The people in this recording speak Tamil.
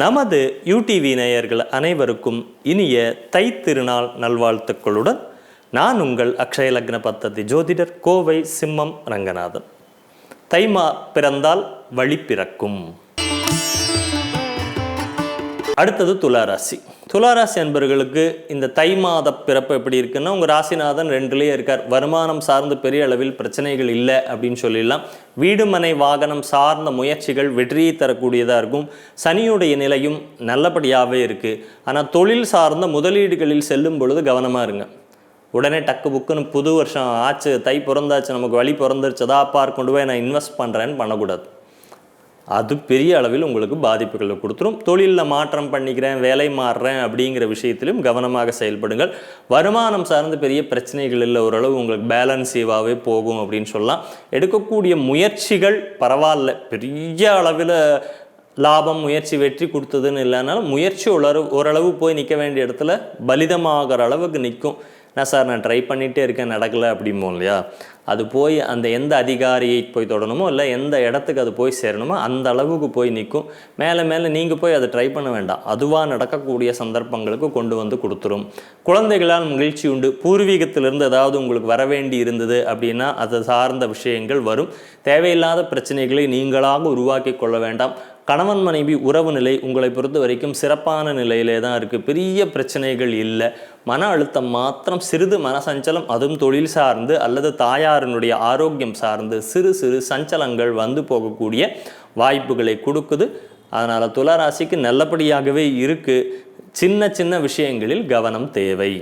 நமது யூடிவி நேயர்கள் அனைவருக்கும் இனிய தை திருநாள் நல்வாழ்த்துக்களுடன் நான் உங்கள் அக்ஷய லக்ன பத்ததி ஜோதிடர் கோவை சிம்மம் ரங்கநாதன். தைமா பிறந்தால் வழி பிறக்கும். அடுத்தது துளாராசி துளாராசி அன்பர்களுக்கு இந்த தை மாத பிறப்பு எப்படி இருக்குன்னா உங்கள் ராசிநாதன் ரெண்டுலேயே இருக்கார். வருமானம் சார்ந்து பெரிய அளவில் பிரச்சனைகள் இல்லை அப்படின்னு சொல்லிடலாம். வீடு மனை வாகனம் சார்ந்த முயற்சிகள் வெற்றியை தரக்கூடியதாக இருக்கும். சனியுடைய நிலையும் நல்லபடியாகவே இருக்குது ஆனால் தொழில் சார்ந்த முதலீடுகளில் செல்லும் பொழுது கவனமாக இருங்க. உடனே டக்கு புக்குன்னு புது வருஷம் ஆச்சு தை பிறந்தாச்சு நமக்கு வழி பிறந்துருச்சதா பார் கொண்டு போய் நான் இன்வெஸ்ட் பண்ணுறேன்னு பண்ணக்கூடாது. அது பெரிய அளவில் உங்களுக்கு பாதிப்புகளை கொடுத்துரும். தொழிலில் மாற்றம் பண்ணிக்கிறேன் வேலை மாறுறேன் அப்படிங்கிற விஷயத்திலும் கவனமாக செயல்படுங்கள். வருமானம் சார்ந்து பெரிய பிரச்சனைகள் இல்லை. ஓரளவு உங்களுக்கு பேலன்ஸிவாகவே போகும் அப்படின்னு சொல்லலாம். எடுக்கக்கூடிய முயற்சிகள் பரவாயில்ல. பெரிய அளவில் லாபம் முயற்சி வெற்றி கொடுத்ததுன்னு இல்லைனாலும் முயற்சி ஓரளவு ஓரளவு போய் நிற்க வேண்டிய இடத்துல பலிதமாகிற அளவுக்கு நிற்கும் என்ன சார் நான் ட்ரை பண்ணிகிட்டே இருக்கேன் நடக்கலை அப்படிம்போம் இல்லையா? அது போய் அந்த எந்த அதிகாரியை போய் தொடணுமோ இல்லை எந்த இடத்துக்கு அது போய் சேரணுமோ அந்த அளவுக்கு போய் நிற்கும். மேலே மேலே நீங்கள் போய் அதை ட்ரை பண்ண வேண்டாம். அதுவாக நடக்கக்கூடிய சந்தர்ப்பங்களுக்கு கொண்டு வந்து கொடுத்துரும். குழந்தைகளால் மகிழ்ச்சி உண்டு. பூர்வீகத்திலிருந்து ஏதாவது உங்களுக்கு வர வேண்டி இருந்தது அப்படின்னா அது சார்ந்த விஷயங்கள் வரும். தேவையில்லாத பிரச்சனைகளை நீங்களாக உருவாக்கி கொள்ள வேண்டாம். கணவன் மனைவி உறவு நிலை உங்களை பொறுத்த வரைக்கும் சிறப்பான நிலையிலே தான் இருக்குது பெரிய பிரச்சனைகள் இல்லை. மன அழுத்தம் மாத்திரம் சிறிது மனசஞ்சலம் அதுவும் தொழில் சார்ந்து அல்லது தாயாரினுடைய ஆரோக்கியம் சார்ந்து சிறு சிறு சஞ்சலங்கள் வந்து போகக்கூடிய வாய்ப்புகளை கொடுக்குது. அதனால் துளராசிக்கு நல்லபடியாகவே இருக்குது சின்ன சின்ன விஷயங்களில் கவனம் தேவை.